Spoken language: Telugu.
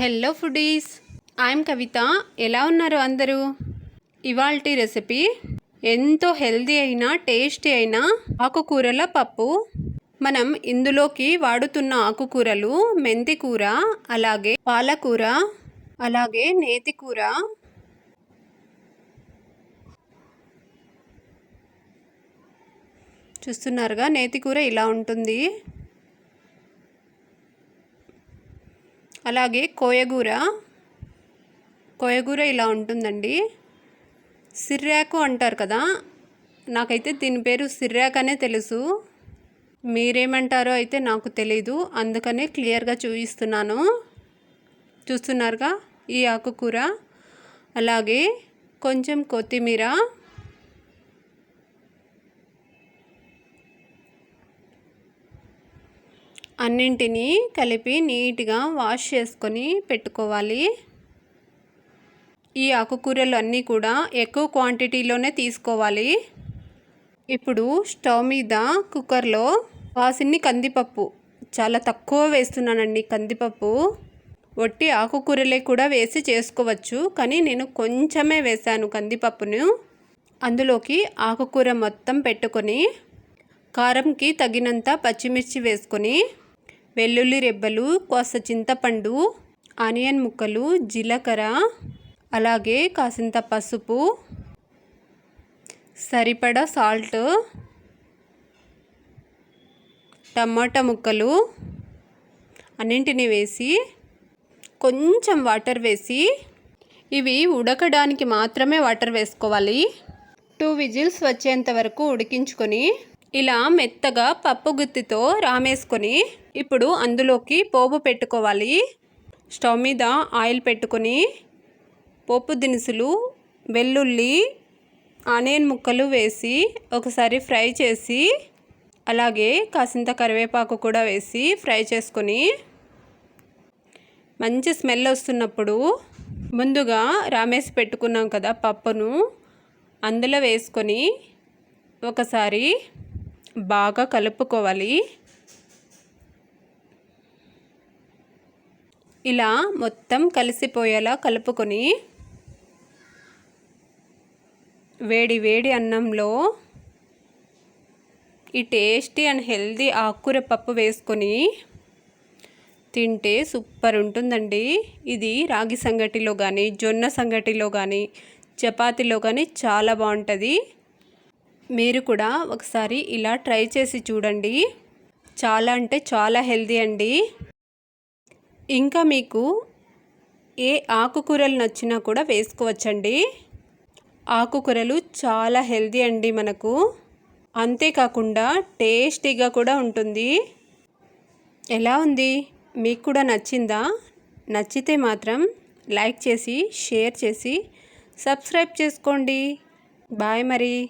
హలో ఫుడీస్ ఐఎమ్ కవిత ఎలా ఉన్నారు అందరూ? ఇవాల్టి రెసిపీ ఎంతో హెల్దీ అయిన టేస్టీ అయిన ఆకుకూరల పప్పు. మనం ఇందులోకి వాడుతున్న ఆకుకూరలు మెంతి కూర అలాగే పాలకూర అలాగే నేతి కూర. చూస్తున్నారుగా నేతి కూర ఇలా ఉంటుంది. అలాగే కోయగూర. కోయగూర ఇలా ఉంటుందండి. సిర్రాకు అంటారు కదా నాకైతే దీని పేరు సిర్రాక్ అనే తెలుసు. మీరేమంటారో అయితే నాకు తెలీదు అందుకనే క్లియర్గా చూపిస్తున్నాను. చూస్తున్నారుగా ఈ ఆకుకూర. అలాగే కొంచెం కొత్తిమీర. అన్నింటినీ కలిపి నీట్గా వాష్ చేసుకొని పెట్టుకోవాలి. ఈ ఆకుకూరలు అన్నీ కూడా ఎక్కువ క్వాంటిటీలోనే తీసుకోవాలి. ఇప్పుడు స్టవ్ మీద కుక్కర్లో వాసిన్ని కందిపప్పు చాలా తక్కువ వేస్తున్నానండి కందిపప్పు. ఒట్టి ఆకుకూరలే కూడా వేసి చేసుకోవచ్చు కానీ నేను కొంచెమే వేశాను కందిపప్పును. అందులోకి ఆకుకూర మొత్తం పెట్టుకొని కారంకి తగినంత పచ్చిమిర్చి వేసుకొని వెల్లుల్లి రెబ్బలు కాస్త చింతపండు ఆనియన్ ముక్కలు జీలకర్ర అలాగే కాసింత పసుపు సరిపడా సాల్ట్ టమాటా ముక్కలు అన్నింటిని వేసి కొంచెం వాటర్ వేసి ఇవి ఉడకడానికి మాత్రమే వాటర్ వేసుకోవాలి. టూ విజిల్స్ వచ్చేంత వరకు ఉడికించుకొని ఇలా మెత్తగా పప్పు గుత్తితో రామేసుకొని ఇప్పుడు అందులోకి పోపు పెట్టుకోవాలి. స్టవ్ మీద ఆయిల్ పెట్టుకొని పోపు దినుసులు వెల్లుల్లి ఆనియన్ ముక్కలు వేసి ఒకసారి ఫ్రై చేసి అలాగే కాసింత కరివేపాకు కూడా వేసి ఫ్రై చేసుకొని మంచి స్మెల్ వస్తున్నప్పుడు ముందుగా రామేసి పెట్టుకున్నాం కదా పప్పును అందులో వేసుకొని ఒకసారి బాగా కలుపుకోవాలి. ఇలా మొత్తం కలిసిపోయేలా కలుపుకొని వేడి వేడి అన్నంలో ఈ టేస్టీ అండ్ హెల్దీ ఆకుకూర పప్పు వేసుకొని తింటే సూపర్ ఉంటుందండి. ఇది రాగి సంగటిలో కానీ జొన్న సంగటిలో కానీ చపాతీలో కానీ చాలా బాగుంటుంది. మీరు కూడా ఒకసారి ఇలా ట్రై చేసి చూడండి. చాలా అంటే చాలా హెల్దీ అండి. ఇంకా మీకు ఏ ఆకుకూరలు నచ్చినా కూడా వేసుకోవచ్చండి. ఆకుకూరలు చాలా హెల్దీ అండి మనకు. అంతేకాకుండా టేస్టీగా కూడా ఉంటుంది. ఎలా ఉంది? మీకు కూడా నచ్చిందా? నచ్చితే మాత్రం లైక్ చేసి షేర్ చేసి సబ్స్క్రైబ్ చేసుకోండి. బాయ్ మరి.